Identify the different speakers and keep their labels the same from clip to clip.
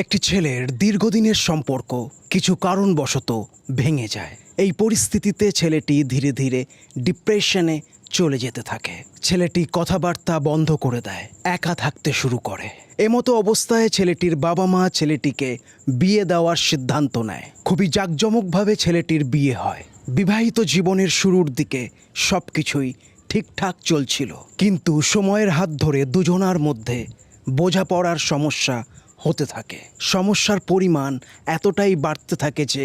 Speaker 1: একটি ছেলের দীর্ঘদিনের সম্পর্ক কিছু কারণবশত ভেঙে যায়। এই পরিস্থিতিতে ছেলেটি ধীরে ধীরে ডিপ্রেশনে চলে যেতে থাকে। ছেলেটি কথাবার্তা বন্ধ করে দেয়, একা থাকতে শুরু করে। এমতো অবস্থায় ছেলেটির বাবা মা ছেলেটিকে বিয়ে দেওয়ার সিদ্ধান্ত নেয়। খুবই জাঁকজমকভাবে ছেলেটির বিয়ে হয়। বিবাহিত জীবনের শুরুর দিকে সবকিছুই ঠিকঠাক চলছিল। কিন্তু সময়ের হাত ধরে দুজনার মধ্যে বোঝাপড়ার সমস্যা হতে থাকে। সমস্যার পরিমাণ এতটাই বাড়তে থাকে যে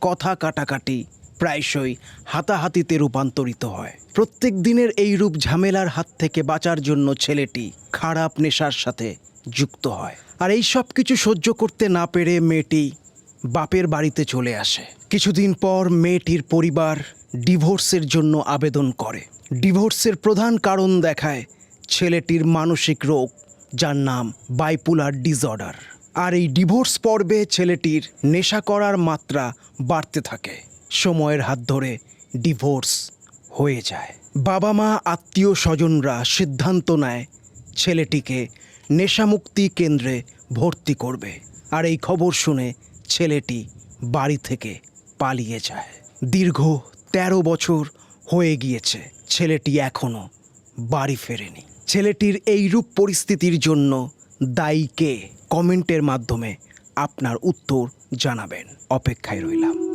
Speaker 1: কথা কাটাকাটি প্রায়শই হাতাহাতিতে রূপান্তরিত হয়। প্রত্যেক দিনের এই রূপ ঝামেলার হাত থেকে বাঁচার জন্য ছেলেটি খারাপ নেশার সাথে যুক্ত হয়। আর এই সব কিছু সহ্য করতে না পেরে মেয়েটি বাপের বাড়িতে চলে আসে। কিছুদিন পর মেয়েটির পরিবার ডিভোর্সের জন্য আবেদন করে। ডিভোর্সের প্রধান কারণ দেখায় ছেলেটির মানসিক রোগ। যার নাম বাইপুলার ডিসঅর্ডার আর এই ডিভোর্স পর্বে ছেলেটির নেশা করার মাত্রা বাড়তে থাকে। সময়ের হাত ধরে ডিভোর্স হয়ে যায়। বাবা মা আত্মীয় স্বজনরা সিদ্ধান্ত নেয় ছেলেটিকে নেশামুক্তি কেন্দ্রে ভর্তি করবে। আর এই খবর শুনে ছেলেটি বাড়ি থেকে পালিয়ে যায়। দীর্ঘ তেরো বছর হয়ে গিয়েছে। ছেলেটি এখনও বাড়ি ফেরেনি। ছেলেটির এই রূপ পরিস্থিতির জন্য দায়ীকে কমেন্টের মাধ্যমে আপনার উত্তর জানাবেন। অপেক্ষায় রইলাম।